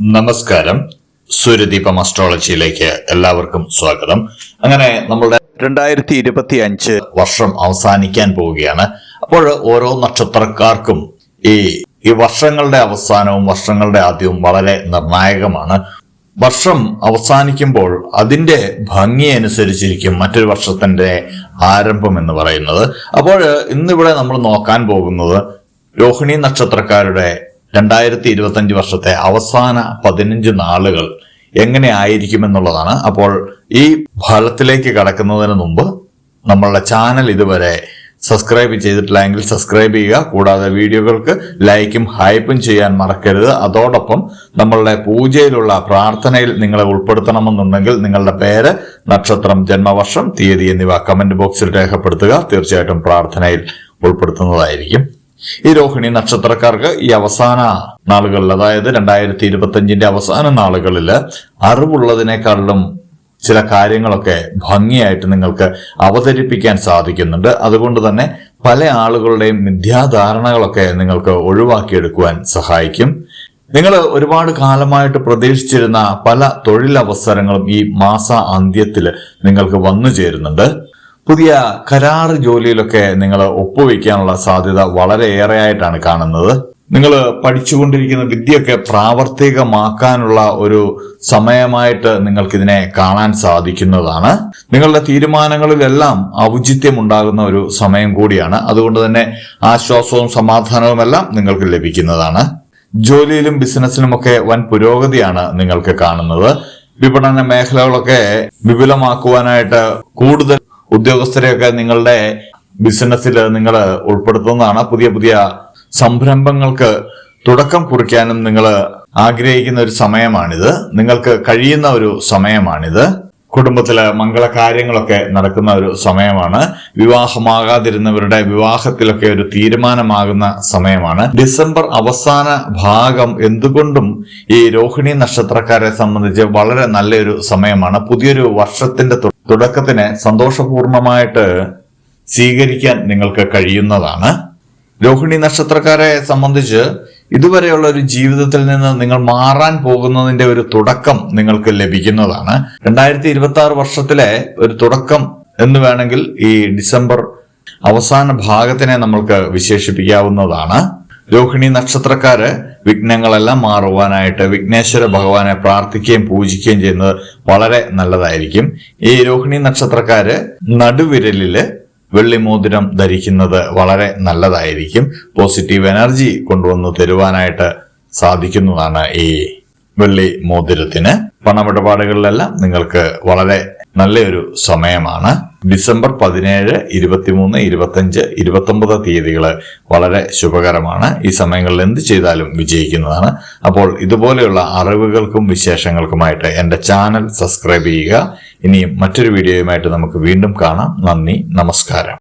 നമസ്കാരം. സൂര്യദീപം അസ്ട്രോളജിയിലേക്ക് എല്ലാവർക്കും സ്വാഗതം. അങ്ങനെ നമ്മളുടെ രണ്ടായിരത്തി ഇരുപത്തി അഞ്ച് വർഷം അവസാനിക്കാൻ പോവുകയാണ്. അപ്പോൾ ഓരോ നക്ഷത്രക്കാർക്കും ഈ ഈ വർഷങ്ങളുടെ അവസാനവും വർഷങ്ങളുടെ ആദ്യവും വളരെ നിർണായകമാണ്. വർഷം അവസാനിക്കുമ്പോൾ അതിന്റെ ഭംഗി അനുസരിച്ചിരിക്കും മറ്റൊരു വർഷത്തിന്റെ ആരംഭം എന്ന് പറയുന്നത്. അപ്പോൾ ഇന്നിവിടെ നമ്മൾ നോക്കാൻ പോകുന്നത് രോഹിണി നക്ഷത്രക്കാരുടെ രണ്ടായിരത്തി ഇരുപത്തഞ്ച് വർഷത്തെ അവസാന പതിനഞ്ച് നാളുകൾ എങ്ങനെ ആയിരിക്കുമെന്നുള്ളതാണ് അപ്പോൾ ഈ ഫലത്തിലേക്ക് കടക്കുന്നതിന് മുമ്പ് നമ്മളുടെ ചാനൽ ഇതുവരെ സബ്സ്ക്രൈബ് ചെയ്തിട്ടില്ല എങ്കിൽ സബ്സ്ക്രൈബ് ചെയ്യുക. കൂടാതെ വീഡിയോകൾക്ക് ലൈക്കും ഹൈപ്പും ചെയ്യാൻ മറക്കരുത്. അതോടൊപ്പം നമ്മളുടെ പൂജയിലുള്ള പ്രാർത്ഥനയിൽ നിങ്ങളെ ഉൾപ്പെടുത്തണമെന്നുണ്ടെങ്കിൽ നിങ്ങളുടെ പേര് നക്ഷത്രം ജന്മവർഷം തീയതി എന്നിവ കമന്റ് ബോക്സിൽ രേഖപ്പെടുത്തുക. തീർച്ചയായിട്ടും പ്രാർത്ഥനയിൽ ഉൾപ്പെടുത്തുന്നതായിരിക്കും. ഈ രോഹിണി നക്ഷത്രക്കാർക്ക് ഈ അവസാന നാളുകളിൽ അതായത് രണ്ടായിരത്തി ഇരുപത്തി അവസാന നാളുകളിൽ അറിവുള്ളതിനേക്കാളും ചില കാര്യങ്ങളൊക്കെ ഭംഗിയായിട്ട് നിങ്ങൾക്ക് അവതരിപ്പിക്കാൻ സാധിക്കുന്നുണ്ട്. അതുകൊണ്ട് തന്നെ പല ആളുകളുടെയും മിഥ്യാധാരണകളൊക്കെ നിങ്ങൾക്ക് ഒഴിവാക്കിയെടുക്കുവാൻ സഹായിക്കും. നിങ്ങൾ ഒരുപാട് കാലമായിട്ട് പ്രതീക്ഷിച്ചിരുന്ന പല തൊഴിലവസരങ്ങളും ഈ മാസ അന്ത്യത്തിൽ നിങ്ങൾക്ക് വന്നു ചേരുന്നുണ്ട്. പുതിയ കരാർ ജോലിയിലൊക്കെ നിങ്ങൾ ഒപ്പുവെക്കാനുള്ള സാധ്യത വളരെയേറെയായിട്ടാണ് കാണുന്നത്. നിങ്ങൾ പഠിച്ചുകൊണ്ടിരിക്കുന്ന വിദ്യയൊക്കെ പ്രാവർത്തികമാക്കാനുള്ള ഒരു സമയമായിട്ട് നിങ്ങൾക്കിതിനെ കാണാൻ സാധിക്കുന്നതാണ്. നിങ്ങളുടെ തീരുമാനങ്ങളിലെല്ലാം ഔചിത്യം ഉണ്ടാകുന്ന ഒരു സമയം കൂടിയാണ്. അതുകൊണ്ട് തന്നെ ആശ്വാസവും സമാധാനവും എല്ലാം നിങ്ങൾക്ക് ലഭിക്കുന്നതാണ്. ജോലിയിലും ബിസിനസ്സിലുമൊക്കെ വൻ പുരോഗതിയാണ് നിങ്ങൾക്ക് കാണുന്നത്. വിപണന മേഖലകളൊക്കെ വിപുലമാക്കുവാനായിട്ട് കൂടുതൽ ഉദ്യോഗസ്ഥരെയൊക്കെ നിങ്ങളുടെ ബിസിനസ്സിൽ നിങ്ങൾ ഉൾപ്പെടുത്തുന്നതാണ്. പുതിയ പുതിയ സംരംഭങ്ങൾക്ക് തുടക്കം കുറിക്കാനും നിങ്ങൾ ആഗ്രഹിക്കുന്ന ഒരു സമയമാണിത്. നിങ്ങൾക്ക് കഴിയുന്ന ഒരു സമയമാണിത്. കുടുംബത്തിലെ മംഗളകാര്യങ്ങളൊക്കെ നടക്കുന്ന ഒരു സമയമാണ്. വിവാഹമാകാതിരുന്നവരുടെ വിവാഹത്തിലൊക്കെ ഒരു തീരുമാനമാകുന്ന സമയമാണ്. ഡിസംബർ അവസാന ഭാഗം എന്തുകൊണ്ടും ഈ രോഹിണി നക്ഷത്രക്കാരെ സംബന്ധിച്ച് വളരെ നല്ലൊരു സമയമാണ്. പുതിയൊരു വർഷത്തിന്റെ തുടക്കത്തിനെ സന്തോഷപൂർണമായിട്ട് സ്വീകരിക്കാൻ നിങ്ങൾക്ക് കഴിയുന്നതാണ്. രോഹിണി നക്ഷത്രക്കാരെ സംബന്ധിച്ച് ഇതുവരെയുള്ള ഒരു ജീവിതത്തിൽ നിന്ന് നിങ്ങൾ മാറാൻ പോകുന്നതിന്റെ ഒരു തുടക്കം നിങ്ങൾക്ക് ലഭിക്കുന്നതാണ്. രണ്ടായിരത്തി ഇരുപത്തി ആറ് വർഷത്തിലെ ഒരു തുടക്കം എന്ന് വേണമെങ്കിൽ ഈ ഡിസംബർ അവസാന ഭാഗത്തിനെ നമ്മൾക്ക് വിശേഷിപ്പിക്കാവുന്നതാണ്. രോഹിണി നക്ഷത്രക്കാര് വിഘ്നങ്ങളെല്ലാം മാറുവാനായിട്ട് വിഘ്നേശ്വര ഭഗവാനെ പ്രാർത്ഥിക്കുകയും പൂജിക്കുകയും ചെയ്യുന്നത് വളരെ നല്ലതായിരിക്കും. ഈ രോഹിണി നക്ഷത്രക്കാര് നടുവിരലിൽ വെള്ളിമോതിരം ധരിക്കുന്നത് വളരെ നല്ലതായിരിക്കും. പോസിറ്റീവ് എനർജി കൊണ്ടുവന്ന് തരുവാനായിട്ട് സാധിക്കുന്നതാണ് ഈ വെള്ളി മോതിരത്തിന് പണമിടപാടുകളിലെല്ലാം നിങ്ങൾക്ക് വളരെ നല്ലൊരു സമയമാണ്. ഡിസംബർ പതിനേഴ് ഇരുപത്തിമൂന്ന് ഇരുപത്തഞ്ച് ഇരുപത്തൊമ്പത് തീയതികൾ വളരെ ശുഭകരമാണ്. ഈ സമയങ്ങളിൽ എന്ത് ചെയ്താലും വിജയിക്കുന്നതാണ്. അപ്പോൾ ഇതുപോലെയുള്ള അറിവുകൾക്കും വിശേഷങ്ങൾക്കുമായിട്ട് എന്റെ ചാനൽ സബ്സ്ക്രൈബ് ചെയ്യുക. ഇനിയും മറ്റൊരു വീഡിയോയുമായിട്ട് നമുക്ക് വീണ്ടും കാണാം. നന്ദി നമസ്കാരം.